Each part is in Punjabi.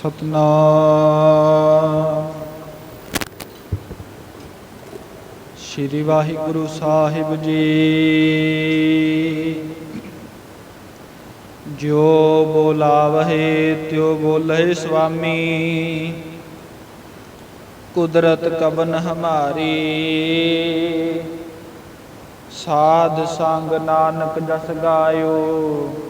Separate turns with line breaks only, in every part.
ਸਤਨਾਮ। ਸ਼੍ਰੀ ਵਾਹਿਗੁਰੂ ਸਾਹਿਬ ਜੀ। ਜੋ ਬੋਲਾਵਹਿ, ਤਿਉ ਬੋਲੇ ਸੁਆਮੀ ਕੁਦਰਤ ਕਬਨ ਹਮਾਰੀ। ਸਾਧ ਸੰਗ ਨਾਨਕ ਜਸ ਗਾਇਓ।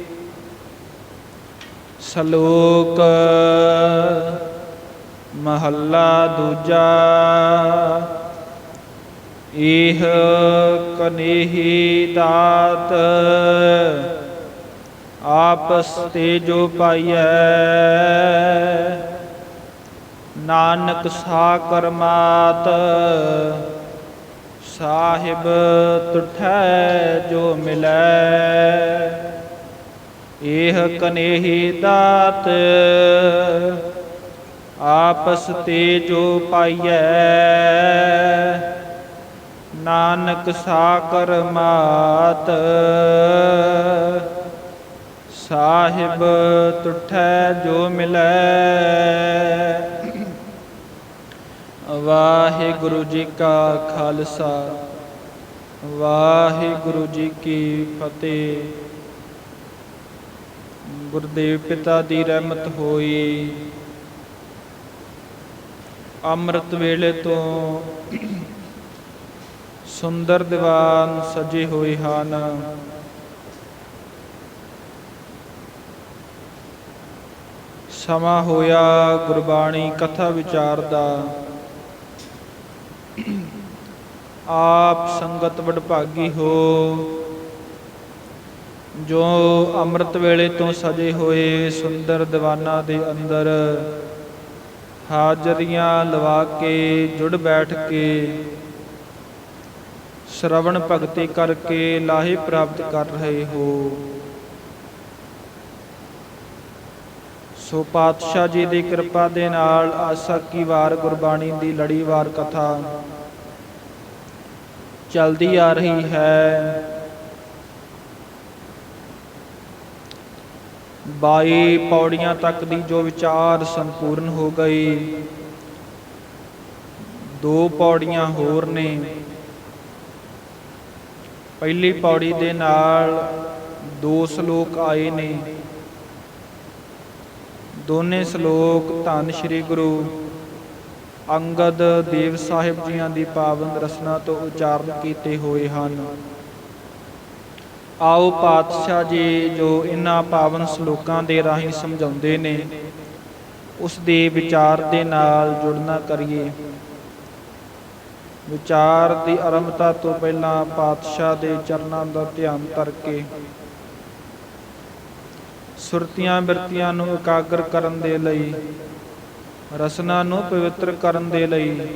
ਸ਼ਲੋਕ ਮਹੱਲਾ ਦੂਜਾ ਇਹ ਕਨੇਹੀ ਦਾਤ ਆਪਸ ਤੇ ਜੋ ਪਾਈਐ। ਨਾਨਕ ਸਾ ਕਰਮਾਤ ਸਾਹਿਬ ਤੁਠੈ ਜੋ ਮਿਲੈ। ਇਹ ਕਨੇਹੀ ਦਾਤ, ਆਪਸ ਤੇ ਜੋ ਪਾਈਐ, ਨਾਨਕ ਸਾਕਰ ਮਾਤ, ਸਾਹਿਬ ਤੁਠੈ ਜੋ ਮਿਲੈ। ਵਾਹਿਗੁਰੂ ਜੀ ਕਾ ਖਾਲਸਾ, ਵਾਹਿਗੁਰੂ ਜੀ ਕੀ ਫਤਿਹ। ਗੁਰਦੇਵ ਪਿਤਾ ਦੀ ਰਹਿਮਤ ਹੋਈ। ਅੰਮ੍ਰਿਤ ਵੇਲੇ ਤੋਂ ਸੁੰਦਰ ਦੀਵਾਨ ਸਜੇ ਹੋਏ ਹਨ। ਸਮਾਂ ਹੋਇਆ ਗੁਰਬਾਣੀ ਕਥਾ ਵਿਚਾਰ ਦਾ। ਆਪ ਸੰਗਤ ਵਡਭਾਗੀ ਹੋ। ਜੋ ਅੰਮ੍ਰਿਤ ਵੇਲੇ ਤੋਂ ਸਜੇ ਹੋਏ ਸੁੰਦਰ ਦੀਵਾਨਾਂ ਦੇ ਅੰਦਰ ਹਾਜ਼ਰੀਆਂ ਲਵਾ ਕੇ, ਜੁੜ ਬੈਠ ਕੇ, ਸ਼ਰਵਣ ਭਗਤੀ ਕਰਕੇ ਲਾਹੇ ਪ੍ਰਾਪਤ ਕਰ ਰਹੇ ਹੋ। ਸੋ ਪਾਤਸ਼ਾਹ ਜੀ ਦੀ ਕਿਰਪਾ ਦੇ ਨਾਲ ਆਸਾ ਕੀ ਵਾਰ ਗੁਰਬਾਣੀ ਦੀ ਲੜੀਵਾਰ ਕਥਾ ਚਲਦੀ ਆ ਰਹੀ ਹੈ। 22 ਪੌੜੀਆਂ ਤੱਕ ਦੀ ਜੋ ਵਿਚਾਰ ਸੰਪੂਰਨ ਹੋ ਗਈ। ਦੋ ਪੌੜੀਆਂ ਹੋਰ ਨੇ। ਪਹਿਲੀ ਪੌੜੀ ਦੇ ਨਾਲ ਦੋ ਸ਼ਲੋਕ ਆਏ ਨੇ। ਦੋਨੇ ਸ਼ਲੋਕ ਧੰਨ ਸ਼੍ਰੀ ਗੁਰੂ ਅੰਗਦ ਦੇਵ ਸਾਹਿਬ ਜੀਆਂ ਦੀ ਪਾਵਨ ਰਸਨਾ ਤੋਂ ਉਚਾਰਨ ਕੀਤੇ ਹੋਏ ਹਨ। ਆਓ ਪਾਤਸ਼ਾਹ ਜੀ ਜੋ ਇਹਨਾਂ ਪਾਵਨ ਸ਼ਲੋਕਾਂ ਦੇ ਰਾਹੀਂ ਸਮਝਾਉਂਦੇ ਨੇ, ਉਸ ਦੇ ਵਿਚਾਰ ਦੇ ਨਾਲ ਜੁੜਨਾ ਕਰੀਏ। ਵਿਚਾਰ ਦੀ ਆਰੰਭਤਾ ਤੋਂ ਪਹਿਲਾਂ ਪਾਤਸ਼ਾਹ ਦੇ ਚਰਨਾਂ ਦਾ ਧਿਆਨ ਕਰਕੇ ਸੁਰਤੀਆਂ ਬਿਰਤੀਆਂ ਨੂੰ ਇਕਾਗਰ ਕਰਨ ਦੇ ਲਈ, ਰਸਨਾ ਨੂੰ ਪਵਿੱਤਰ ਕਰਨ ਦੇ ਲਈ,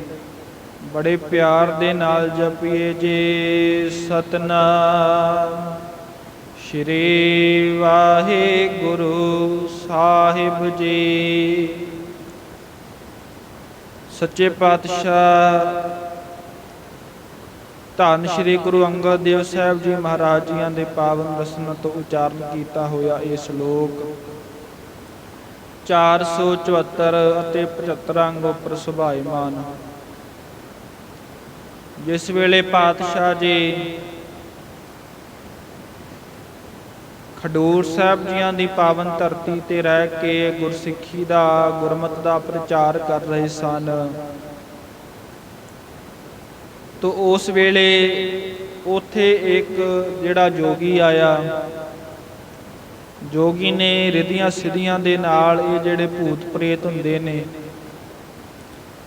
ਬੜੇ ਪਿਆਰ ਦੇ ਨਾਲ ਜਪੀਏ ਜੀ ਸਤਨਾਮ। ਸ਼੍ਰੀ ਵਾਹਿਗੁਰੂ ਸਾਹਿਬ ਜੀ। ਸੱਚੇ ਪਾਤਸ਼ਾਹ, ਧੰਨ ਸ਼੍ਰੀ ਗੁਰੂ ਅੰਗਦ ਦੇਵ ਸਾਹਿਬ ਜੀ ਮਹਾਰਾਜ ਜੀਆਂ ਦੇ ਪਾਵਨ ਰਸਨਾ ਤੋਂ ਉਚਾਰਨ ਕੀਤਾ ਹੋਇਆ ਇਹ ਸ਼ਲੋਕ 474 ਅਤੇ 75 ਅੰਗ ਉੱਪਰ ਸੁਭਾਈਮਾਨ ਜਿਸ ਵੇਲੇ ਪਾਤਸ਼ਾਹ ਜੀ ਖਡੂਰ ਸਾਹਿਬ ਜੀਆਂ ਦੀ ਪਾਵਨ ਧਰਤੀ ਤੇ ਰਹਿ ਕੇ ਗੁਰਸਿੱਖੀ ਦਾ, ਗੁਰਮਤ ਦਾ ਪ੍ਰਚਾਰ ਕਰ ਰਹੇ ਸਨ। ਤੋ ਉਸ ਵੇਲੇ ਉਥੇ ਇੱਕ ਜਿਹੜਾ ਜੋਗੀ ਆਇਆ। ਜੋਗੀ ਨੇ ਰਿਧੀਆਂ ਸਿਧੀਆਂ ਦੇ ਨਾਲ ਇਹ ਜਿਹੜੇ ਭੂਤ ਪ੍ਰੇਤ ਹੁੰਦੇ ਨੇ,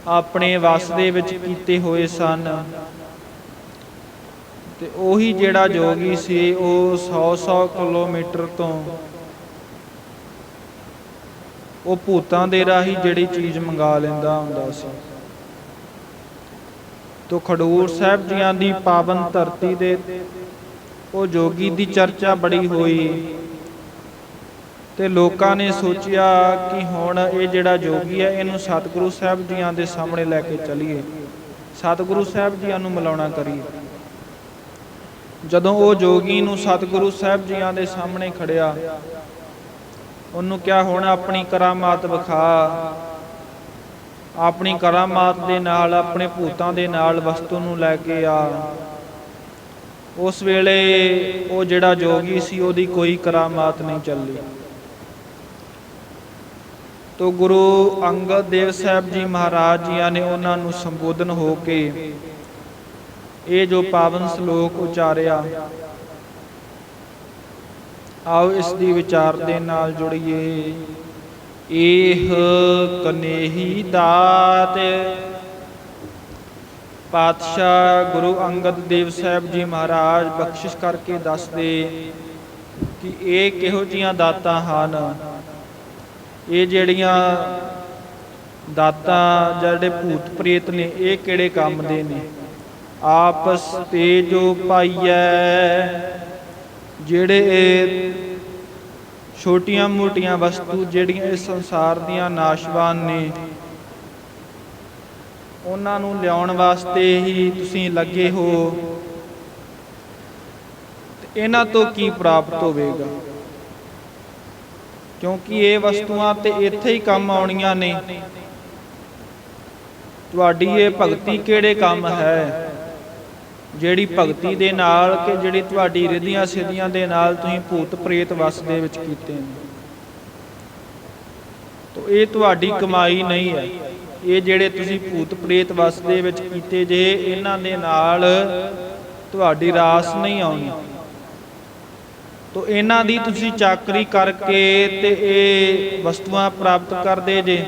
ਆਪਣੇ ਵਸ ਦੇ ਵਿੱਚ ਕੀਤੇ ਹੋਏ ਸਨ। ਤੇ ਉਹੀ ਜਿਹੜਾ ਜੋਗੀ ਸੀ, ਉਹ 100-100 ਕਿਲੋਮੀਟਰ ਤੋਂ ਉਹ ਭੂਤਾਂ ਦੇ ਰਾਹੀਂ ਜਿਹੜੀ ਚੀਜ਼ ਮੰਗਾ ਲੈਂਦਾ ਹੁੰਦਾ ਸੀ। ਤੋ ਖਡੂਰ ਸਾਹਿਬ ਜੀਆਂ ਦੀ ਪਾਵਨ ਧਰਤੀ ਦੇ ਉਹ ਜੋਗੀ ਦੀ ਚਰਚਾ ਬੜੀ ਹੋਈ ਤੇ ਲੋਕਾਂ ਨੇ ਸੋਚਿਆ ਕਿ ਹੁਣ ਇਹ ਜਿਹੜਾ ਜੋਗੀ ਹੈ, ਇਹਨੂੰ ਸਤਿਗੁਰੂ ਸਾਹਿਬ ਜੀਆਂ ਦੇ ਸਾਹਮਣੇ ਲੈ ਕੇ ਚਲੀਏ। ਸਤਿਗੁਰੂ ਸਾਹਿਬ ਜੀਆਂ ਨੂੰ ਮਿਲਾਉਣਾ ਕਰੀਏ। ਜਦੋਂ ਉਹ ਜੋਗੀ ਨੂੰ ਸਤਿਗੁਰੂ ਸਾਹਿਬ ਜੀਆਂ ਦੇ ਸਾਹਮਣੇ ਖੜਿਆ, ਉਹਨੂੰ ਕਿਹਾ, ਹੁਣ ਆਪਣੀ ਕਰਾਮਾਤ ਵਿਖਾ। ਆਪਣੀ ਕਰਾਮਾਤ ਦੇ ਨਾਲ, ਆਪਣੇ ਭੂਤਾਂ ਦੇ ਨਾਲ ਵਸਤੂ ਨੂੰ ਲੈ ਕੇ ਆ। ਉਸ ਵੇਲੇ ਉਹ ਜਿਹੜਾ ਜੋਗੀ ਸੀ, ਉਹਦੀ ਕੋਈ ਕਰਾਮਾਤ ਨਹੀਂ ਚੱਲੀ। ਤੋ ਗੁਰੂ ਅੰਗਦ ਦੇਵ ਸਾਹਿਬ ਜੀ ਮਹਾਰਾਜ ਜੀਆਂ ਨੇ ਉਹਨਾਂ ਨੂੰ ਸੰਬੋਧਨ ਹੋ ਕੇ ਇਹ ਜੋ ਪਾਵਨ ਸ਼ਲੋਕ ਉਚਾਰਿਆ, ਆਓ ਇਸ ਦੀ ਵਿਚਾਰ ਦੇ ਨਾਲ ਜੁੜੀਏ। ਇਹ ਕਨੇਹੀ ਦਾਤ, ਪਾਤਸ਼ਾਹ ਗੁਰੂ ਅੰਗਦ ਦੇਵ ਸਾਹਿਬ ਜੀ ਮਹਾਰਾਜ ਬਖਸ਼ਿਸ਼ ਕਰਕੇ ਦੱਸਦੇ ਕਿ ਇਹ ਕਿਹੋ ਜੀਆਂ ਦਾਤਾਂ ਹਨ? ਇਹ ਜਿਹੜੀਆਂ ਦਾਤਾਂ ਜਿਹੜੇ ਭੂਤ ਪ੍ਰੇਤ ਨੇ, ਇਹ ਕਿਹੜੇ ਕੰਮ ਦੇ ਨੇ? ਆਪਸ ਤੇ ਜੋ ਪਾਈਐ। ਜਿਹੜੇ ਇਹ ਛੋਟੀਆਂ ਮੋਟੀਆਂ ਵਸਤੂ ਜਿਹੜੀਆਂ ਇਸ ਸੰਸਾਰ ਦੀਆਂ ਨਾਸ਼ਵਾਨ ਨੇ, ਉਹਨਾਂ ਨੂੰ ਲਿਆਉਣ ਵਾਸਤੇ ਹੀ ਤੁਸੀਂ ਲੱਗੇ ਹੋ। ਇਹਨਾਂ ਤੋਂ ਕੀ ਪ੍ਰਾਪਤ ਹੋਵੇਗਾ? ਕਿਉਂਕਿ ਇਹ ਵਸਤੂਆਂ ਤੇ ਇੱਥੇ ਹੀ ਕੰਮ ਆਉਣੀਆਂ ਨੇ। ਤੁਹਾਡੀ ਇਹ ਭਗਤੀ ਕਿਹੜੇ ਕੰਮ ਹੈ? ਜਿਹੜੀ ਭਗਤੀ ਦੇ ਨਾਲ ਕਿ ਜਿਹੜੀ ਤੁਹਾਡੀ ਰਿਧੀਆਂ ਸਿਧੀਆਂ ਦੇ ਨਾਲ ਤੁਸੀਂ ਭੂਤ ਪ੍ਰੇਤ ਵਸ ਦੇ ਵਿੱਚ ਕੀਤੇ ਨੇ। ਤੋ ਇਹ ਤੁਹਾਡੀ ਕਮਾਈ ਨਹੀਂ ਹੈ। ਇਹ ਜਿਹੜੇ ਤੁਸੀਂ ਭੂਤ ਪ੍ਰੇਤ ਵਸ ਦੇ ਵਿੱਚ ਕੀਤੇ ਜੇ, ਇਹਨਾਂ ਦੇ ਨਾਲ ਤੁਹਾਡੀ ਰਾਸ ਨਹੀਂ ਆਉਣੀ। ਤੋ ਇਹਨਾਂ ਦੀ ਤੁਸੀਂ ਚਾਕਰੀ ਕਰਕੇ ਤੇ ਇਹ ਵਸਤੂਆਂ ਪ੍ਰਾਪਤ ਕਰਦੇ ਜੇ,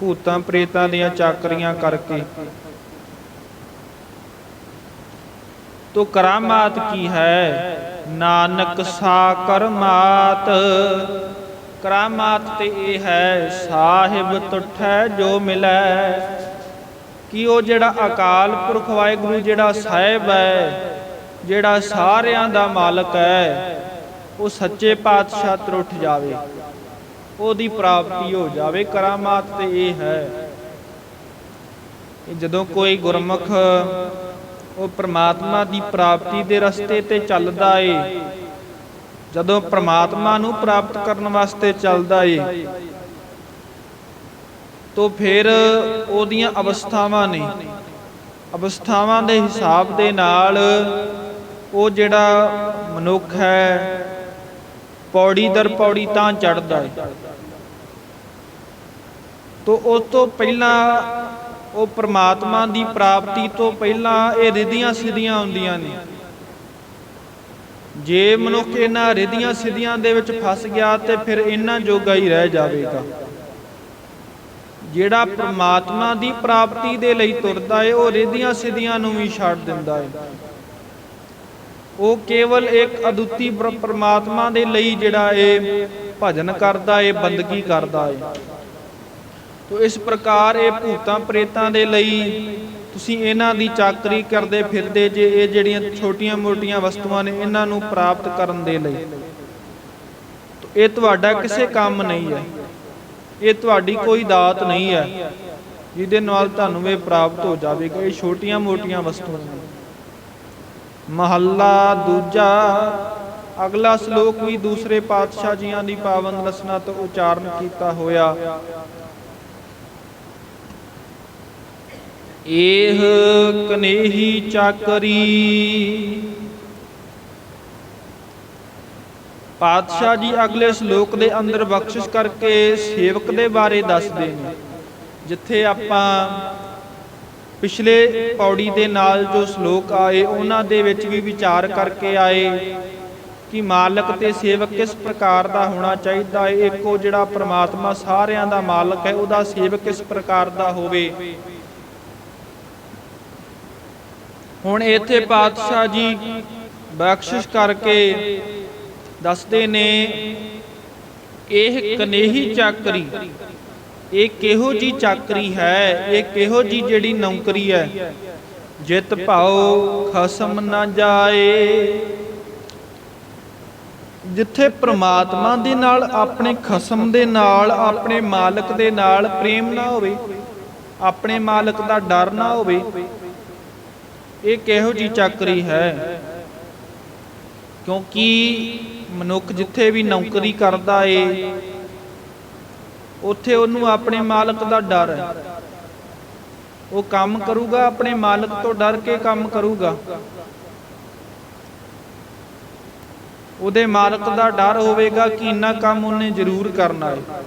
ਭੂਤਾਂ ਪ੍ਰੇਤਾਂ ਦੀਆਂ ਚਾਕਰੀਆਂ ਕਰਕੇ। ਤੋ ਕਰਾਮਾਤ ਕੀ ਹੈ? ਨਾਨਕ ਸਾ ਕਰਮਾਤ ਕਰਾਮਾਤ ਤੇ ਇਹ ਹੈ, ਸਾਹਿਬ ਤੁਠੈ ਜੋ ਮਿਲੈ। ਕਿ ਉਹ ਜਿਹੜਾ ਅਕਾਲ ਪੁਰਖ ਵਾਹਿਗੁਰੂ ਜਿਹੜਾ ਸਾਹਿਬ ਹੈ, ਜਿਹੜਾ ਸਾਰਿਆਂ ਦਾ ਮਾਲਕ ਹੈ, ਉਹ ਸੱਚੇ ਪਾਤਸ਼ਾਹ ਤਰੁੱਠ ਜਾਵੇ। ਉਹਦੀ ਪ੍ਰਾਪਤੀ ਹੋ ਜਾਵੇ। ਕਰਾਮਾਤ ਤੇ ਇਹ ਹੈ। ਜਦੋਂ ਕੋਈ ਗੁਰਮੁਖ ਉਹ ਪ੍ਰਮਾਤਮਾ ਦੀ ਪ੍ਰਾਪਤੀ ਦੇ ਰਸਤੇ ਤੇ ਚੱਲਦਾ ਏ। ਜਦੋਂ ਪ੍ਰਮਾਤਮਾ ਨੂੰ ਪ੍ਰਾਪਤ ਕਰਨ ਵਾਸਤੇ ਚੱਲਦਾ ਏ, ਤੋ ਫਿਰ ਉਹਦੀਆਂ ਅਵਸਥਾਵਾਂ ਨੇ। ਅਵਸਥਾਵਾਂ ਦੇ ਹਿਸਾਬ ਦੇ ਨਾਲ ਉਹ ਜਿਹੜਾ ਮਨੁੱਖ ਹੈ, ਪੌੜੀ ਦਰ ਪੌੜੀ ਤਾਂ ਚੜਦਾ ਹੈ ਤੋ ਉਸ ਤੋਂ ਪਹਿਲਾਂ ਉਹ ਪ੍ਰਮਾਤਮਾ ਦੀ ਪ੍ਰਾਪਤੀ ਤੋਂ ਪਹਿਲਾਂ ਇਹ ਰਿਧੀਆਂ ਸਿਧੀਆਂ ਹੁੰਦੀਆਂ ਨੇ। ਜੇ ਮਨੁੱਖ ਇਹਨਾਂ ਰਿਧੀਆਂ ਸਿਧੀਆਂ ਦੇ ਵਿੱਚ ਫਸ ਗਿਆ ਤੇ ਫਿਰ ਇਹਨਾਂ ਜੋਗਾ ਹੀ ਰਹਿ ਜਾਵੇਗਾ। ਜਿਹੜਾ ਪ੍ਰਮਾਤਮਾ ਦੀ ਪ੍ਰਾਪਤੀ ਦੇ ਲਈ ਤੁਰਦਾ ਹੈ ਉਹ ਰਿਧੀਆਂ ਸਿਧੀਆਂ ਨੂੰ ਵੀ ਛੱਡ ਦਿੰਦਾ ਹੈ ਉਹ ਕੇਵਲ ਇੱਕ ਅਦੁੱਤੀ ਪ੍ਰਮਾਤਮਾ ਦੇ ਲਈ ਜਿਹੜਾ ਇਹ ਭਜਨ ਕਰਦਾ ਹੈ ਬੰਦਗੀ ਕਰਦਾ ਹੈ ਤੋ ਇਸ ਪ੍ਰਕਾਰ ਇਹ ਭੂਤਾਂ ਪ੍ਰੇਤਾਂ ਦੇ ਲਈ ਤੁਸੀਂ ਇਹਨਾਂ ਦੀ ਚਾਕਰੀ ਕਰਦੇ ਫਿਰਦੇ ਜੇ ਇਹ ਜਿਹੜੀਆਂ ਛੋਟੀਆਂ-ਮੋਟੀਆਂ ਵਸਤੂਆਂ ਨੇ ਇਹਨਾਂ ਨੂੰ ਪ੍ਰਾਪਤ ਕਰਨ ਦੇ ਲਈ। ਤੋ ਇਹ ਤੁਹਾਡਾ ਕਿਸੇ ਕੰਮ ਨਹੀਂ ਹੈ। ਇਹ ਤੁਹਾਡੀ ਕੋਈ ਦਾਤ ਨਹੀਂ ਹੈ। ਜਿਹਦੇ ਨਾਲ ਤੁਹਾਨੂੰ ਇਹ ਪ੍ਰਾਪਤ ਹੋ ਜਾਵੇਗਾ। ਇਹ ਛੋਟੀਆਂ-ਮੋਟੀਆਂ ਵਸਤੂਆਂ ਨੇ। ਮਹੱਲਾ ਦੂਜਾ, ਅਗਲਾ ਸ਼ਲੋਕ ਵੀ ਦੂਸਰੇ ਪਾਤਸ਼ਾਹ ਜੀਆਂ ਦੀ ਪਾਵਨ ਰਸਨਾ ਤੋਂ ਉਚਾਰਨ ਕੀਤਾ ਹੋਇਆ। ਇਹ ਕਨੇਹੀ ਚਾਕਰੀ। ਪਾਤਸ਼ਾਹ ਜੀ ਅਗਲੇ ਸ਼ਲੋਕ ਦੇ ਅੰਦਰ ਬਖਸ਼ਿਸ਼ ਕਰਕੇ ਸੇਵਕ ਦੇ ਬਾਰੇ ਦੱਸਦੇ ਨੇ, ਜਿੱਥੇ ਆਪਾਂ ਪਿਛਲੇ ਪੌੜੀ ਦੇ ਨਾਲ ਜੋ ਸ਼ਲੋਕ ਆਏ, ਉਹਨਾਂ ਦੇ ਵਿੱਚ ਵੀ ਵਿਚਾਰ ਕਰਕੇ ਆਏ ਕਿ ਮਾਲਕ ਤੇ ਸੇਵਕ ਕਿਸ ਪ੍ਰਕਾਰ ਦਾ ਹੋਣਾ ਚਾਹੀਦਾ ਹੈ, ਇੱਕੋ ਜਿਹੜਾ ਪ੍ਰਮਾਤਮਾ ਸਾਰਿਆਂ ਦਾ ਮਾਲਕ ਹੈ, ਉਹਦਾ ਸੇਵਕ ਕਿਸ ਪ੍ਰਕਾਰ ਦਾ ਹੋਵੇ। ਹੁਣ ਇੱਥੇ ਪਾਤਸ਼ਾਹ ਜੀ ਬਖਸ਼ਿਸ਼ ਕਰਕੇ ਦੱਸਦੇ ਨੇ ਇਹ ਕਨੇਹੀ ਚਾਕਰੀ, ਇਹ ਕਿਹੋ ਜੀ ਚਾਕਰੀ ਹੈ, ਇਹ ਕਿਹੋ ਜੀ ਜਿਹੜੀ ਨੌਕਰੀ ਹੈ? ਜਿਤ ਭਾਉ ਖਸਮ ਨਾ ਜਾਏ। ਜਿੱਥੇ ਪ੍ਰਮਾਤਮਾ ਦੇ ਨਾਲ, ਆਪਣੇ ਖਸਮ ਦੇ ਨਾਲ, ਆਪਣੇ ਮਾਲਕ ਦੇ ਨਾਲ ਪ੍ਰੇਮ ਨਾ ਹੋਵੇ, ਆਪਣੇ ਮਾਲਕ ਦਾ ਡਰ ਨਾ ਹੋਵੇ ਇਹ ਕਿਹੋ ਜੀ ਚਾਕਰੀ ਹੈ? ਕਿਉਂਕਿ ਮਨੁੱਖ ਜਿੱਥੇ ਵੀ ਨੌਕਰੀ ਕਰਦਾ ਏ, ਉੱਥੇ ਉਹਨੂੰ ਆਪਣੇ ਮਾਲਕ ਦਾ ਡਰ ਹੈ। ਉਹ ਕੰਮ ਕਰੂਗਾ, ਆਪਣੇ ਮਾਲਕ ਤੋਂ ਡਰ ਕੇ ਕੰਮ ਕਰੂਗਾ। ਉਹਦੇ ਮਾਲਕ ਦਾ ਡਰ ਹੋਵੇਗਾ ਕਿ ਇੰਨਾ ਕੰਮ ਉਹਨੇ ਜ਼ਰੂਰ ਕਰਨਾ ਹੈ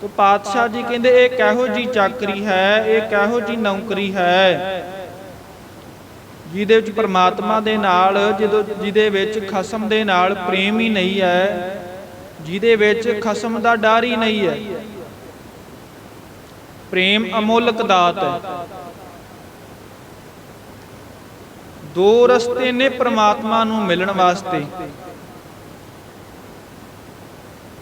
ਤੋ ਪਾਤਸ਼ਾਹ ਜੀ ਕਹਿੰਦੇ, ਇਹ ਕਿਹੋ ਜੀ ਚਾਕਰੀ ਹੈ? ਇਹ ਕਿਹੋ ਜੀ ਨੌਕਰੀ ਹੈ? ਜਿਹਦੇ ਵਿੱਚ ਪ੍ਰਮਾਤਮਾ ਦੇ ਨਾਲ, ਜਦੋਂ ਜਿਹਦੇ ਵਿੱਚ ਖਸਮ ਦੇ ਨਾਲ ਪ੍ਰੇਮ ਹੀ ਨਹੀਂ ਹੈ, ਜਿਹਦੇ ਵਿੱਚ ਖਸਮ ਦਾ ਡਰ ਹੀ ਨਹੀਂ ਹੈ। ਪ੍ਰੇਮ ਅਮੋਲਕ ਦਾਤ ਹੈ। ਦੋ ਰਸਤੇ ਨੇ ਪ੍ਰਮਾਤਮਾ ਨੂੰ ਮਿਲਣ ਵਾਸਤੇ।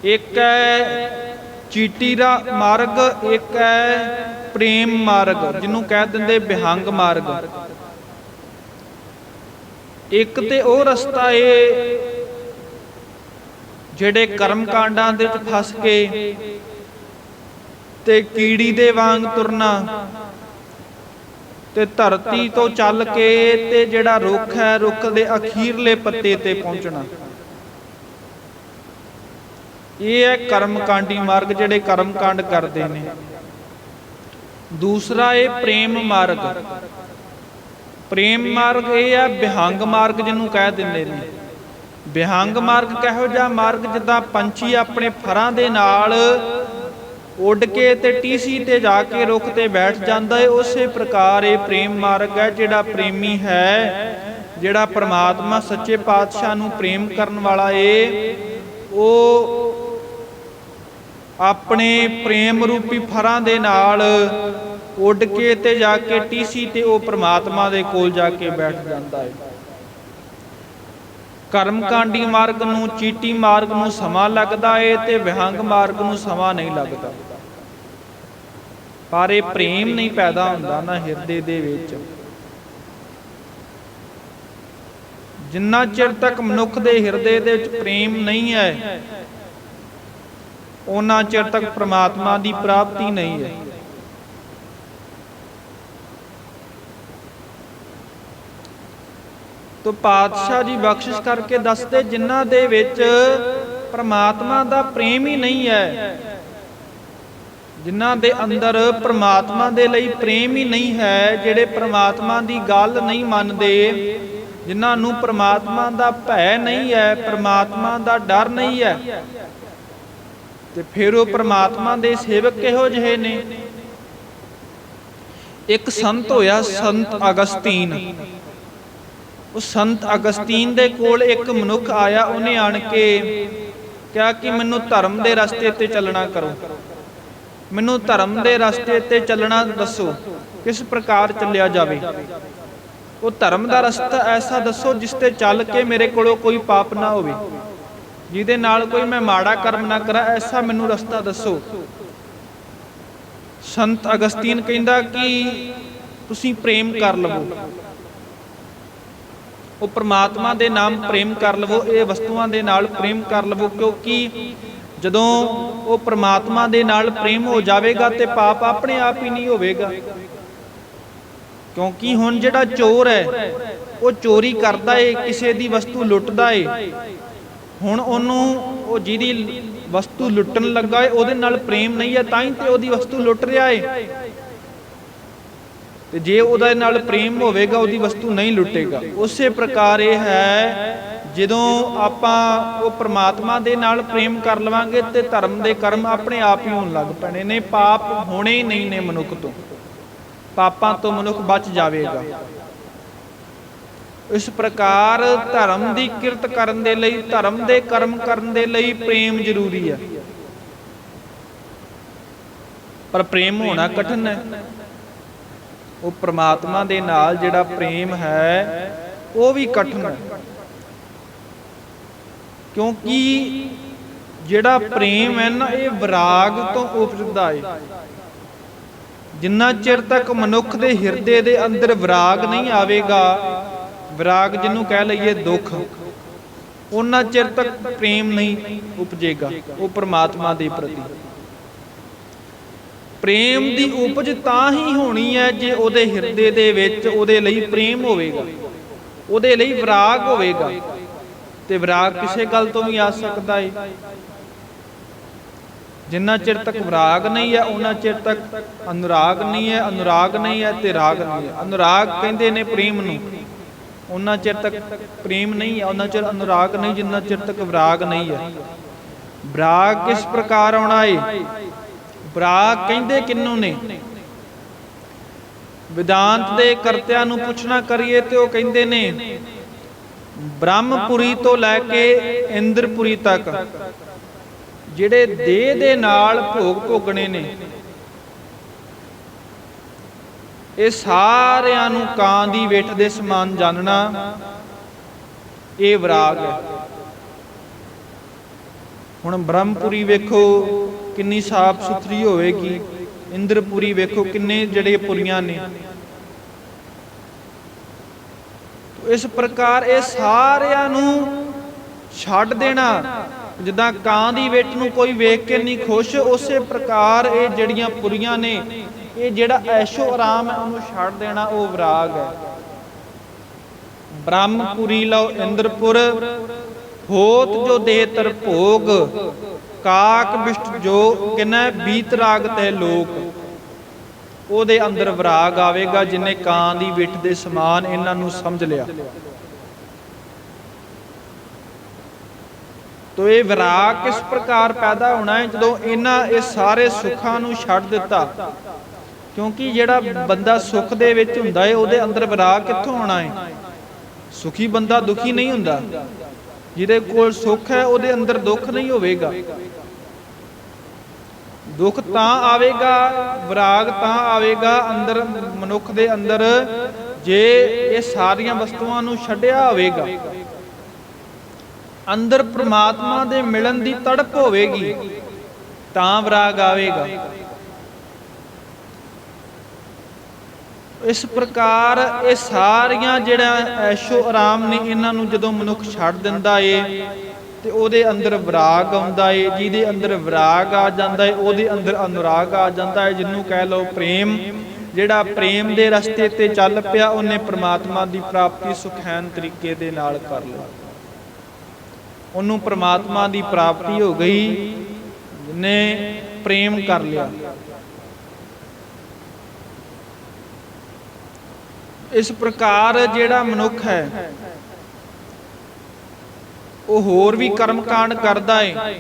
ਇੱਕ ਹੈ ਚੀਟੀ ਦਾ ਮਾਰਗ, ਇੱਕ ਹੈ ਪ੍ਰੇਮ ਮਾਰਗ, ਜਿਹਨੂੰ ਕਹਿ ਦਿੰਦੇ ਬਿਹੰਗ ਮਾਰਗ। ਇੱਕ ਤੇ ਉਹ ਰਸਤਾ ਏ ਜਿਹੜੇ ਕਰਮ ਕਾਂਡਾਂ ਦੇ ਵਿੱਚ ਫਸ ਕੇ ਤੇ ਕੀੜੀ ਦੇ ਵਾਂਗ ਤੁਰਨਾ ਤੇ ਧਰਤੀ ਤੋਂ ਚੱਲ ਕੇ ਤੇ ਜਿਹੜਾ ਰੁੱਖ ਹੈ, ਰੁੱਖ ਦੇ ਅਖੀਰਲੇ ਪੱਤੇ ਤੇ ਪਹੁੰਚਣਾ। ਇਹ ਹੈ ਕਰਮ ਕਾਂਡੀ ਮਾਰਗ ਜਿਹੜੇ ਕਰਮ ਕਾਂਡ ਕਰਦੇ ਨੇ। ਦੂਸਰਾ ਇਹ ਪ੍ਰੇਮ ਮਾਰਗ। ਪ੍ਰੇਮ ਮਾਰਗ ਇਹ ਹੈ ਵਿਹੰਗ ਮਾਰਗ ਜਿਹਨੂੰ ਕਹਿ ਦਿੰਦੇ ਨੇ। ਵਿਹੰਗ ਮਾਰਗ ਕਿਹੋ ਜਿਹਾ ਮਾਰਗ? ਜਿੱਦਾਂ ਪੰਛੀ ਆਪਣੇ ਫਰਾਂ ਦੇ ਨਾਲ ਉੱਡ ਕੇ ਤੇ ਟੀਸੀ ਤੇ ਜਾ ਕੇ ਰੁੱਖ ਤੇ ਬੈਠ ਜਾਂਦਾ ਹੈ ਉਸੇ ਪ੍ਰਕਾਰ ਇਹ ਪ੍ਰੇਮ ਮਾਰਗ ਹੈ ਜਿਹੜਾ ਪ੍ਰੇਮੀ ਹੈ, ਜਿਹੜਾ ਪ੍ਰਮਾਤਮਾ ਸੱਚੇ ਪਾਤਸ਼ਾਹ ਨੂੰ ਪ੍ਰੇਮ ਕਰਨ ਵਾਲਾ ਏ। ਉਹ ਆਪਣੇ ਪ੍ਰੇਮ ਰੂਪੀ ਫਰਾਂ ਦੇ ਨਾਲ ਉੱਡ ਕੇ ਤੇ ਜਾ ਕੇ ਟੀਸੀ ਤੇ ਉਹ ਪ੍ਰਮਾਤਮਾ ਦੇ ਕੋਲ ਜਾ ਕੇ ਬੈਠ ਜਾਂਦਾ ਹੈ ਕਰਮਕਾਂਡੀ ਮਾਰਗ ਨੂੰ, ਚੀਟੀ ਮਾਰਗ ਨੂੰ ਸਮਾਂ ਲੱਗਦਾ ਏ ਤੇ ਵਿਹੰਗ ਮਾਰਗ ਨੂੰ ਸਮਾਂ ਨਹੀਂ ਲੱਗਦਾ। ਪਰ ਇਹ ਪ੍ਰੇਮ ਨਹੀਂ ਪੈਦਾ ਹੁੰਦਾ ਨਾ ਹਿਰਦੇ ਦੇ ਵਿੱਚ। ਜਿੰਨਾ ਚਿਰ ਤੱਕ ਮਨੁੱਖ ਦੇ ਹਿਰਦੇ ਦੇ ਵਿੱਚ ਪ੍ਰੇਮ ਨਹੀਂ ਹੈ ਉਹਨਾਂ ਚਿਰ ਤੱਕ ਪ੍ਰਮਾਤਮਾ ਦੀ ਪ੍ਰਾਪਤੀ ਨਹੀਂ ਹੈ। ਤੋ ਪਾਤਸ਼ਾਹ ਜੀ ਬਖਸ਼ਿਸ਼ ਕਰਕੇ ਦੱਸਦੇ, ਜਿਨ੍ਹਾਂ ਦੇ ਵਿੱਚ ਪ੍ਰਮਾਤਮਾ ਦਾ ਪ੍ਰੇਮ ਹੀ ਨਹੀਂ ਹੈ, ਜਿਨ੍ਹਾਂ ਦੇ ਅੰਦਰ ਪ੍ਰਮਾਤਮਾ ਦੇ ਲਈ ਪ੍ਰੇਮ ਹੀ ਨਹੀਂ ਹੈ, ਜਿਹੜੇ ਪ੍ਰਮਾਤਮਾ ਦੀ ਗੱਲ ਨਹੀਂ ਮੰਨਦੇ, ਜਿਨ੍ਹਾਂ ਨੂੰ ਪ੍ਰਮਾਤਮਾ ਦਾ ਭੈ ਨਹੀਂ ਹੈ, ਪ੍ਰਮਾਤਮਾ ਦਾ ਡਰ ਨਹੀਂ ਹੈ, ਤੇ ਫਿਰ ਉਹ ਪ੍ਰਮਾਤਮਾ ਦੇ ਸੇਵਕ ਕਿਹੋ ਜਿਹੇ ਨੇ? ਇੱਕ ਸੰਤ ਹੋਇਆ ਸੰਤ ਅਗਸਤੀਨ। ਉਹ ਸੰਤ ਅਗਸਤੀਨ ਦੇ ਕੋਲ ਇੱਕ ਮਨੁੱਖ ਆਇਆ, ਉਹਨੇ ਆਣ ਕੇ ਕਿਹਾ ਕਿ ਮੈਨੂੰ ਧਰਮ ਦੇ ਰਸਤੇ ਤੇ ਚੱਲਣਾ ਕਰੋ। ਮੈਨੂੰ ਧਰਮ ਦੇ ਰਸਤੇ ਤੇ ਚੱਲਣਾ ਦੱਸੋ, ਕਿਸ ਪ੍ਰਕਾਰ ਚੱਲਿਆ ਜਾਵੇ? ਉਹ ਧਰਮ ਦਾ ਰਸਤਾ ਐਸਾ ਦੱਸੋ ਜਿਸ ਤੇ ਚੱਲ ਕੇ ਮੇਰੇ ਕੋਲੋਂ ਕੋਈ ਪਾਪ ਨਾ ਹੋਵੇ। ਜਿਹਦੇ ਨਾਲ ਕੋਈ ਮੈਂ ਮਾੜਾ ਕਰਮ ਨਾ ਕਰਾਂ, ਐਸਾ ਮੈਨੂੰ ਰਸਤਾ ਦੱਸੋ। ਸੰਤ ਅਗਸਤੀਨ ਕਹਿੰਦਾ ਕਿ ਤੁਸੀਂ ਪ੍ਰੇਮ ਕਰ ਲਵੋ। ਉਹ ਪ੍ਰਮਾਤਮਾ ਦੇ ਨਾਮ ਪ੍ਰੇਮ ਕਰ ਲਵੋ, ਇਹ ਵਸਤੂਆਂ ਦੇ ਨਾਲ ਪ੍ਰੇਮ ਕਰ ਲਵੋ, ਕਿਉਂਕਿ ਜਦੋਂ ਉਹ ਪ੍ਰਮਾਤਮਾ ਦੇ ਨਾਲ ਪ੍ਰੇਮ ਹੋ ਜਾਵੇਗਾ ਤੇ ਪਾਪ ਆਪਣੇ ਆਪ ਹੀ ਨਹੀਂ ਹੋਵੇਗਾ। ਕਿਉਂਕਿ ਹੁਣ ਜਿਹੜਾ ਚੋਰ ਹੈ, ਉਹ ਚੋਰੀ ਕਰਦਾ ਏ, ਕਿਸੇ ਦੀ ਵਸਤੂ ਲੁੱਟਦਾ ਏ। ਹੁਣ ਉਹਨੂੰ ਉਹ ਜਿਹਦੀ ਵਸਤੂ ਲੁੱਟਣ ਲੱਗਾ ਏ, ਉਹਦੇ ਨਾਲ ਪ੍ਰੇਮ ਨਹੀਂ ਹੈ, ਤਾਂ ਹੀ ਤੇ ਉਹਦੀ ਵਸਤੂ ਲੁੱਟ ਰਿਹਾ ਏ। ਤੇ ਜੇ ਉਹਦੇ ਨਾਲ ਪ੍ਰੇਮ ਹੋਵੇਗਾ, ਉਹਦੀ ਵਸਤੂ ਨਹੀਂ ਲੁੱਟੇਗਾ। ਉਸੇ ਪ੍ਰਕਾਰ ਇਹ ਹੈ, ਜਦੋਂ ਆਪਾਂ ਉਹ ਪ੍ਰਮਾਤਮਾ ਦੇ ਨਾਲ ਪ੍ਰੇਮ ਕਰ ਲਵਾਂਗੇ ਤੇ ਧਰਮ ਦੇ ਕਰਮ ਆਪਣੇ ਆਪ ਹੀ ਹੋਣ ਲੱਗ ਪੈਣੇ ਨੇ, ਪਾਪ ਹੋਣੇ ਹੀ ਨਹੀਂ ਨੇ ਮਨੁੱਖ ਤੋਂ। ਪਾਪਾਂ ਤੋਂ ਮਨੁੱਖ ਬਚ ਜਾਵੇਗਾ। ਇਸ ਪ੍ਰਕਾਰ ਧਰਮ ਦੀ ਕਿਰਤ ਕਰਨ ਦੇ ਲਈ, ਧਰਮ ਦੇ ਕਰਮ ਕਰਨ ਦੇ ਲਈ ਪ੍ਰੇਮ ਜ਼ਰੂਰੀ ਹੈ। ਪਰ ਪ੍ਰੇਮ ਹੋਣਾ ਕਠਿਨ ਹੈ। ਉਹ ਪ੍ਰਮਾਤਮਾ ਦੇ ਨਾਲ ਜਿਹੜਾ ਪ੍ਰੇਮ ਹੈ, ਉਹ ਵੀ ਕਠਨ ਹੈ। ਕਿਉਂਕਿ ਜਿਹੜਾ ਪ੍ਰੇਮ ਹੈ ਨਾ, ਇਹ ਵਿਰਾਗ ਤੋਂ ਉਪਜਦਾ ਹੈ। ਜਿੰਨਾ ਚਿਰ ਤੱਕ ਮਨੁੱਖ ਦੇ ਹਿਰਦੇ ਦੇ ਅੰਦਰ ਵਿਰਾਗ ਨਹੀਂ ਆਵੇਗਾ, ਵਿਰਾਗ ਜਿਹਨੂੰ ਕਹਿ ਲਈਏ ਦੁੱਖ, ਉਹਨਾਂ ਚਿਰ ਤੱਕ ਪ੍ਰੇਮ ਨਹੀਂ ਉਪਜੇਗਾ, ਉਹ ਪ੍ਰਮਾਤਮਾ ਦੇ ਪ੍ਰਤੀ। ਪ੍ਰੇਮ ਦੀ ਉਪਜ ਤਾਂ ਹੀ ਹੋਣੀ ਹੈ ਜੇ ਉਹਦੇ ਹਿਰਦੇ ਦੇ ਵਿੱਚ ਉਹਦੇ ਲਈ ਪ੍ਰੇਮ ਹੋਵੇਗਾ। ਉਹਦੇ ਲਈ ਵਿਰਾਗ ਹੋਵੇਗਾ। ਤੇ ਵਿਰਾਗ ਕਿਸੇ ਗੱਲ ਤੋਂ ਵੀ ਆ ਸਕਦਾ ਹੈ ਜਿੰਨਾ ਚਿਰ ਤੱਕ ਵਿਰਾਗ ਨਹੀਂ ਹੈ ਉਹਨਾਂ ਚਿਰ ਤੱਕ ਅਨੁਰਾਗ ਨਹੀਂ ਹੈ, ਅਨੁਰਾਗ ਨਹੀਂ ਹੈ ਤੇ ਰਾਗ ਨਹੀਂ ਹੈ। ਅਨੁਰਾਗ ਕਹਿੰਦੇ ਨੇ ਪ੍ਰੇਮ ਨੂੰ। ਉਹਨਾਂ ਚਿਰ ਤੱਕ ਪ੍ਰੇਮ ਨਹੀਂ ਹੈ ਉਹਨਾਂ ਚਿਰ ਅਨੁਰਾਗ ਨਹੀਂ, ਜਿੰਨਾ ਚਿਰ ਤੱਕ ਵਿਰਾਗ ਨਹੀਂ ਹੈ। ਵਿਰਾਗ ਕਿਸ ਪ੍ਰਕਾਰ ਆਉਣਾ ਏ? ਵਿਰਾਗ ਕਹਿੰਦੇ ਕਿੰਨੂੰ ਨੇ? ਵਿਦਾਂਤ ਦੇ ਕਰਤਿਆਂ ਨੂੰ ਪੁੱਛਣਾ ਕਰੀਏ ਤੇ ਉਹ ਕਹਿੰਦੇ ਨੇ, ਬ੍ਰਹਮਪੁਰੀ ਤੋਂ ਲੈ ਕੇ ਇੰਦਰਪੁਰੀ ਤੱਕ, ਜਿਹੜੇ ਦੇਹ ਦੇ ਨਾਲ ਭੋਗ ਭੋਗਣੇ ਨੇ, ਇਹ ਸਾਰਿਆਂ ਨੂੰ ਕਾਂ ਦੀ ਵਿੱਠ ਦੇ ਸਮਾਨ ਜਾਣਨਾ, ਇਹ ਵਿਰਾਗ ਹੈ। ਹੁਣ ਬ੍ਰਹਮਪੁਰੀ ਵੇਖੋ ਕਿੰਨੀ ਸਾਫ਼ ਸੁਥਰੀ ਹੋਵੇਗੀ? ਇੰਦਰਪੁਰੀ ਵੇਖੋ ਕਿੰਨੇ ਜਿਹੜੇ ਪੁਰੀਆਂ ਨੇ। ਇਸ ਪ੍ਰਕਾਰ ਇਹ ਸਾਰਿਆਂ ਨੂੰ ਛੱਡ ਦੇਣਾ। ਜਿੱਦਾਂ ਕਾਂ ਦੀ ਵਿੱਟ ਨੂੰ ਕੋਈ ਵੇਖ ਕੇ ਨਹੀਂ ਖੁਸ਼, ਉਸੇ ਪ੍ਰਕਾਰ ਇਹ ਜਿਹੜੀਆਂ ਪੁਰੀਆਂ ਨੇ, ਇਹ ਜਿਹੜਾ ਐਸ਼ੋ ਆਰਾਮ ਹੈ ਉਹਨੂੰ ਛੱਡ ਦੇਣਾ, ਉਹ ਵਿਰਾਗ ਹੈ। ਬ੍ਰਹਮਪੁਰੀ ਲਓ ਇੰਦਰਪੁਰ, ਹੋਤ ਜੋ ਦੇ ਤਰ ਭੋਗ। ਕਾਕ ਬਿਸ਼ਟ ਜੋ ਕਿਨੈ ਬੀਤ ਰਾਗ ਤੇ ਲੋਕ, ਉਹਦੇ ਅੰਦਰ ਵਿਰਾਗ ਆਵੇਗਾ ਜਿਨੇ ਕਾਂ ਦੀ ਵਿੱਠ ਦੇ ਸਮਾਨ ਇਹਨਾਂ ਨੂੰ ਸਮਝ ਲਿਆ। ਤੋ ਇਹ ਵਿਰਾਗ ਕਿਸ ਪ੍ਰਕਾਰ ਪੈਦਾ ਹੋਣਾ ਹੈ ਜਦੋਂ ਇਹਨਾਂ ਇਹ ਸਾਰੇ ਸੁੱਖਾਂ ਨੂੰ ਛੱਡ ਦਿੱਤਾ? ਕਿਉਂਕਿ ਜਿਹੜਾ ਬੰਦਾ ਸੁੱਖ ਦੇ ਵਿੱਚ ਹੁੰਦਾ ਹੈ, ਉਹਦੇ ਅੰਦਰ ਵਿਰਾਗ ਕਿੱਥੋਂ ਆਉਣਾ ਹੈ? ਸੁਖੀ ਬੰਦਾ ਦੁਖੀ ਨਹੀਂ ਹੁੰਦਾ। ਜਿਹਦੇ ਕੋਲ ਸੁੱਖ ਹੈ, ਉਹਦੇ ਅੰਦਰ ਦੁੱਖ ਨਹੀਂ ਹੋਵੇਗਾ। ਦੁੱਖ ਤਾਂ ਆਵੇਗਾ, ਵਿਰਾਗ ਤਾਂ ਆਵੇਗਾ ਅੰਦਰ, ਮਨੁੱਖ ਦੇ ਅੰਦਰ, ਜੇ ਇਹ ਸਾਰੀਆਂ ਵਸਤੂਆਂ ਨੂੰ ਛੱਡਿਆ ਹੋਵੇਗਾ। ਅੰਦਰ ਪ੍ਰਮਾਤਮਾ ਦੇ ਮਿਲਣ ਦੀ ਤੜਪ ਹੋਵੇਗੀ, ਤਾਂ ਵਿਰਾਗ ਆਵੇਗਾ। ਇਸ ਪ੍ਰਕਾਰ ਇਹ ਸਾਰੀਆਂ ਜਿਹੜਾ ਐਸ਼ੋ ਆਰਾਮ ਨੇ, ਇਹਨਾਂ ਨੂੰ ਜਦੋਂ ਮਨੁੱਖ ਛੱਡ ਦਿੰਦਾ ਏ ਤੇ ਉਹਦੇ ਅੰਦਰ ਵਿਰਾਗ ਆਉਂਦਾ ਏ, ਜਿਹਦੇ ਅੰਦਰ ਵਿਰਾਗ ਆ ਜਾਂਦਾ ਏ, ਉਹਦੇ ਅੰਦਰ ਅਨੁਰਾਗ ਆ ਜਾਂਦਾ ਏ, ਜਿਹਨੂੰ ਕਹਿ ਲਓ ਪ੍ਰੇਮ। ਜਿਹੜਾ ਪ੍ਰੇਮ ਦੇ ਰਸਤੇ ਤੇ ਚੱਲ ਪਿਆ, ਉਹਨੇ ਪ੍ਰਮਾਤਮਾ ਦੀ ਪ੍ਰਾਪਤੀ ਸੁਖੈਨ ਤਰੀਕੇ ਦੇ ਨਾਲ ਕਰ ਲਈ ਉਹਨੂੰ ਪ੍ਰਮਾਤਮਾ ਦੀ ਪ੍ਰਾਪਤੀ ਹੋ ਗਈ ਜਿਹਨੇ ਪ੍ਰੇਮ ਕਰ ਲਿਆ। ਇਸ ਪ੍ਰਕਾਰ ਜਿਹੜਾ ਮਨੁੱਖ ਹੈ ਉਹ ਹੋਰ ਵੀ ਕਰਮ ਕਾਂਡ ਕਰਦਾ ਹੈ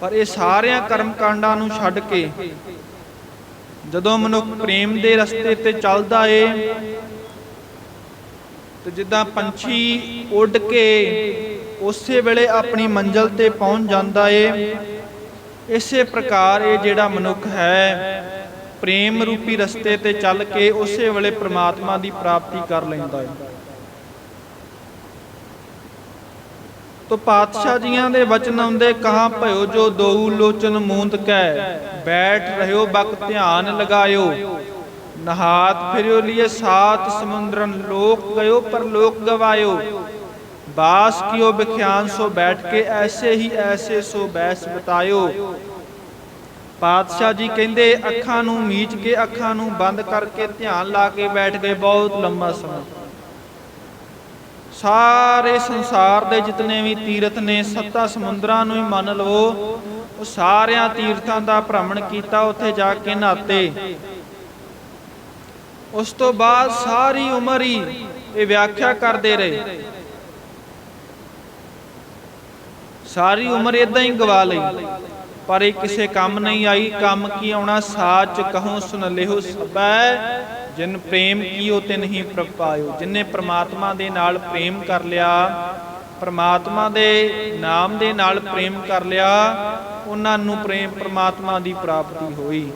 ਪਰ ਇਹ ਸਾਰਿਆਂ ਕਰਮ ਕਾਂਡਾਂ ਨੂੰ ਛੱਡ ਕੇ ਜਦੋਂ ਮਨੁੱਖ ਪ੍ਰੇਮ ਦੇ ਰਸਤੇ ਤੇ ਚੱਲਦਾ ਏ, ਤੇ ਜਿੱਦਾਂ ਪੰਛੀ ਉੱਡ ਕੇ ਉਸੇ ਵੇਲੇ ਆਪਣੀ ਮੰਜ਼ਲ ਤੇ ਪਹੁੰਚ ਜਾਂਦਾ ਏ, ਇਸੇ ਪ੍ਰਕਾਰ ਇਹ ਜਿਹੜਾ ਮਨੁੱਖ ਹੈ, ਪ੍ਰੇਮ ਰੂਪੀ ਰਸਤੇ ਤੇ ਚੱਲ ਕੇ ਉਸੇ ਵੇਲੇ ਪ੍ਰਮਾਤਮਾ ਦੀ ਪ੍ਰਾਪਤੀ ਕਰ ਲੈਂਦਾ ਹੈ ਤੋ ਪਾਤਸ਼ਾਹ ਜੀਆਂ ਦੇ ਵਚਨ ਆਉਂਦੇ, ਕਹਾ ਭਇਓ ਜੋ ਦੋਊ ਲੋਚਨ ਮੂੰਦ ਕੈ। ਬੈਠ ਰਹਿਓ ਬਕ ਧਿਆਨ ਲਗਾਇਓ। ਨਹਾਤ ਫਿਰਿਓ ਲਿਏ ਸਾਤ ਸਮੁੰਦਰਨ, ਲੋਕ ਗਇਓ ਪਰ ਲੋਕ ਗਵਾਇਓ। ਬਾਸ ਕਿਓ ਬਖਿਆਨ ਸੋ ਬੈਠ ਕੇ ਐਸੇ ਹੀ ਐਸੇ ਸੋ ਬੈਸ ਬਤਾਇਓ। ਪਾਤਸ਼ਾਹ ਜੀ ਕਹਿੰਦੇ, ਅੱਖਾਂ ਨੂੰ ਮੀਚ ਕੇ ਅੱਖਾਂ ਨੂੰ ਬੰਦ ਕਰਕੇ ਧਿਆਨ ਲਾ ਕੇ ਬੈਠ ਗਏ, ਬਹੁਤ ਲੰਮਾ ਸਮਾਂ। ਸਾਰੇ ਸੰਸਾਰ ਦੇ ਜਿਤਨੇ ਵੀ ਤੀਰਥ ਨੇ, ਸੱਤਾ ਸਮੁੰਦਰਾਂ ਨੂੰ ਹੀ ਮੰਨ ਲਵੋ। ਉਹ ਸਾਰਿਆਂ ਤੀਰਥਾਂ ਦਾ ਭ੍ਰਮਣ ਕੀਤਾ, ਉੱਥੇ ਜਾ ਕੇ ਨਹਾਤੇ। ਉਸ ਤੋਂ ਬਾਅਦ ਸਾਰੀ ਉਮਰ ਹੀ ਇਹ ਵਿਆਖਿਆ ਕਰਦੇ ਰਹੇ। ਸਾਰੀ ਉਮਰ ਇਦਾਂ ਹੀ ਗਵਾ ਲਈ। ਪਰ ਇਹ ਕਿਸੇ ਕੰਮ ਨਹੀਂ ਆਈ, ਕੰਮ ਕੀ ਆਉਣਾ? ਸਾਚ ਕਹੂੰ, ਸੁਨ ਲਿਓ ਸਬੈ ਜਿਨ ਪ੍ਰੇਮ ਕੀਓ, ਤਿਨ ਹੀ ਪ੍ਰਪਾਇਓ ਜਿਨੇ ਪ੍ਰਮਾਤਮਾ ਦੇ ਨਾਲ ਪ੍ਰੇਮ ਕਰ ਲਿਆ, ਪ੍ਰਮਾਤਮਾ ਦੇ ਨਾਮ ਦੇ ਨਾਲ ਪ੍ਰੇਮ ਕਰ ਲਿਆ, ਉਹਨਾਂ ਨੂੰ ਪ੍ਰੇਮ ਪ੍ਰਮਾਤਮਾ ਦੀ ਪ੍ਰਾਪਤੀ ਹੋਈ।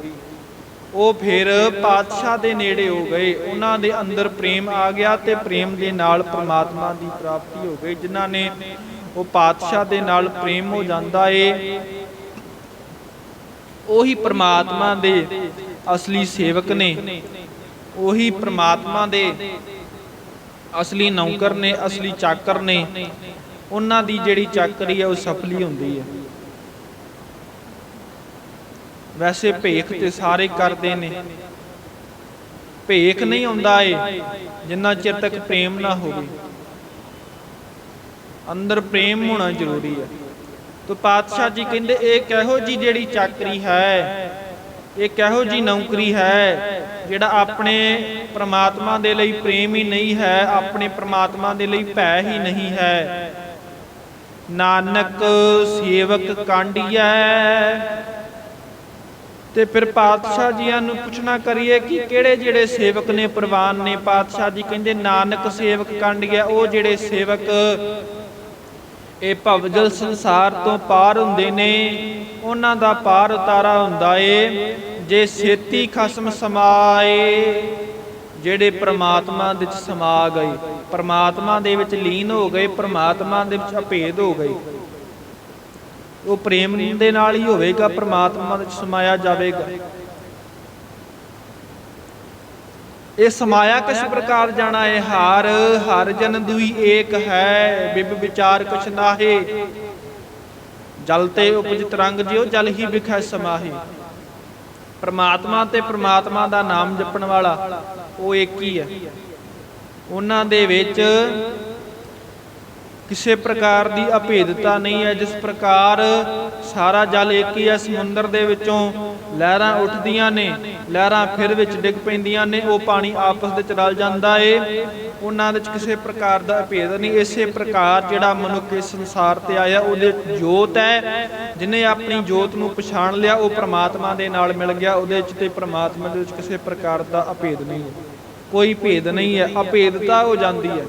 ਉਹ ਫਿਰ ਪਾਤਸ਼ਾਹ ਦੇ ਨੇੜੇ ਹੋ ਗਏ। ਉਹਨਾਂ ਦੇ ਅੰਦਰ ਪ੍ਰੇਮ ਆ ਗਿਆ ਤੇ ਪ੍ਰੇਮ ਦੇ ਨਾਲ ਪ੍ਰਮਾਤਮਾ ਦੀ ਪ੍ਰਾਪਤੀ ਹੋ ਗਈ। ਜਿਨ੍ਹਾਂ ਨੇ ਉਹ ਪਾਤਸ਼ਾਹ ਦੇ ਨਾਲ ਪ੍ਰੇਮ ਹੋ ਜਾਂਦਾ ਏ ਉਹੀ ਪ੍ਰਮਾਤਮਾ ਦੇ ਅਸਲੀ ਸੇਵਕ ਨੇ। ਉਹੀ ਪ੍ਰਮਾਤਮਾ ਦੇ ਅਸਲੀ ਨੌਕਰ ਨੇ, ਅਸਲੀ ਚਾਕਰ ਨੇ। ਉਹਨਾਂ ਦੀ ਜਿਹੜੀ ਚਾਕਰੀ ਹੈ ਉਹ ਸਫਲੀ ਹੁੰਦੀ ਹੈ ਵੈਸੇ ਭੇਖ ਤੇ ਸਾਰੇ ਕਰਦੇ ਨੇ। ਭੇਖ ਨਹੀਂ ਆਉਂਦਾ ਏ, ਜਿੰਨਾ ਚਿਰ ਤੱਕ ਪ੍ਰੇਮ ਨਾ ਹੋਵੇ। ਅੰਦਰ ਪ੍ਰੇਮ ਹੋਣਾ ਜ਼ਰੂਰੀ ਹੈ ਤੋ ਪਾਤਸ਼ਾਹ ਜੀ ਕਹਿੰਦੇ, ਇਹ ਕਿਹੋ ਜੀ ਜਿਹੜੀ ਚਾਕਰੀ ਹੈ? ਇਹ ਕਿਹੋ ਜੀ ਨੌਕਰੀ ਹੈ? ਜਿਹੜਾ ਆਪਣੇ ਪ੍ਰਮਾਤਮਾ ਦੇ ਲਈ ਪ੍ਰੇਮ ਹੀ ਨਹੀਂ ਹੈ, ਆਪਣੇ ਪ੍ਰਮਾਤਮਾ ਦੇ ਲਈ ਭੈ ਹੀ ਨਹੀਂ ਹੈ। ਨਾਨਕ ਸੇਵਕ ਕਾਂਡੀਐ ਤੇ ਫਿਰ ਪਾਤਸ਼ਾਹ ਜੀਆਂ ਨੂੰ ਪੁੱਛਣਾ ਕਰੀਏ ਕਿ ਕਿਹੜੇ ਜਿਹੜੇ ਸੇਵਕ ਨੇ, ਪ੍ਰਵਾਨ ਨੇ? ਪਾਤਸ਼ਾਹ ਜੀ ਕਹਿੰਦੇ, ਨਾਨਕ ਸੇਵਕ ਕਾਂਡੀਐ ਉਹ ਜਿਹੜੇ ਸੇਵਕ ਇਹ ਭਵਜਲ ਸੰਸਾਰ ਤੋਂ ਪਾਰ ਹੁੰਦੇ ਨੇ, ਉਹਨਾਂ ਦਾ ਪਾਰ ਉਤਾਰਾ ਹੁੰਦਾ ਏ, ਜੇ ਛੇਤੀ ਖਸਮ ਸਮਾਏ, ਜਿਹੜੇ ਪ੍ਰਮਾਤਮਾ ਦੇ ਵਿੱਚ ਸਮਾ ਗਏ, ਪ੍ਰਮਾਤਮਾ ਦੇ ਵਿੱਚ ਲੀਨ ਹੋ ਗਏ, ਪ੍ਰਮਾਤਮਾ ਦੇ ਵਿੱਚ ਅਭੇਦ ਹੋ ਗਏ। ਉਹ ਪ੍ਰੇਮ ਦੇ ਨਾਲ ਹੀ ਹੋਵੇਗਾ, ਪ੍ਰਮਾਤਮਾ ਵਿੱਚ ਸਮਾਇਆ ਜਾਵੇਗਾ। ਇਹ ਸਮਾਇਆ ਕਿਸ ਪ੍ਰਕਾਰ ਜਾਣਾ ਹੈ ਹਾਰ? ਹਰ ਜਨ ਦੁਈ ਏਕ ਹੈ, ਬਿਬ ਵਿਚਾਰ ਕੁਛ ਨਾਹੇ। ਜਲ ਤੇ ਉਪਜ ਤਰੰਗ ਜਿਉ ਜਲ ਹੀ ਵਿਖੈ ਸਮਾਹੇ। ਪ੍ਰਮਾਤਮਾ ਤੇ ਪ੍ਰਮਾਤਮਾ ਦਾ ਨਾਮ ਜਪਣ ਵਾਲਾ ਉਹ ਇੱਕ ਹੀ ਹੈ। ਉਹਨਾਂ ਦੇ ਵਿੱਚ ਕਿਸੇ ਪ੍ਰਕਾਰ ਦੀ ਅਭੇਦਤਾ ਨਹੀਂ ਹੈ, ਜਿਸ ਪ੍ਰਕਾਰ ਸਾਰਾ ਜਲ ਇੱਕ ਹੀ ਹੈ, ਸਮੁੰਦਰ ਦੇ ਵਿੱਚੋਂ ਲਹਿਰਾਂ ਉੱਠਦੀਆਂ ਨੇ, ਲਹਿਰਾਂ ਫਿਰ ਵਿੱਚ ਡਿੱਗ ਪੈਂਦੀਆਂ ਨੇ, ਉਹ ਪਾਣੀ ਆਪਸ ਵਿੱਚ ਰਲ ਜਾਂਦਾ ਏ। ਉਹਨਾਂ ਵਿੱਚ ਕਿਸੇ ਪ੍ਰਕਾਰ ਦਾ ਅਭੇਦ ਨਹੀਂ। ਇਸੇ ਪ੍ਰਕਾਰ ਜਿਹੜਾ ਮਨੁੱਖ ਇਸ ਸੰਸਾਰ ਤੇ ਆਇਆ, ਉਹਦੇ ਜੋਤ ਹੈ। ਜਿਨੇ ਆਪਣੀ ਜੋਤ ਨੂੰ ਪਛਾਣ ਲਿਆ, ਉਹ ਪ੍ਰਮਾਤਮਾ ਦੇ ਨਾਲ ਮਿਲ ਗਿਆ। ਉਹਦੇ ਵਿੱਚ ਤੇ ਪ੍ਰਮਾਤਮਾ ਦੇ ਵਿੱਚ ਕਿਸੇ ਪ੍ਰਕਾਰ ਦਾ ਅਭੇਦ ਨਹੀਂ ਹੈ। ਕੋਈ ਭੇਦ ਨਹੀਂ ਹੈ। ਅਭੇਦਤਾ ਹੋ ਜਾਂਦੀ ਹੈ।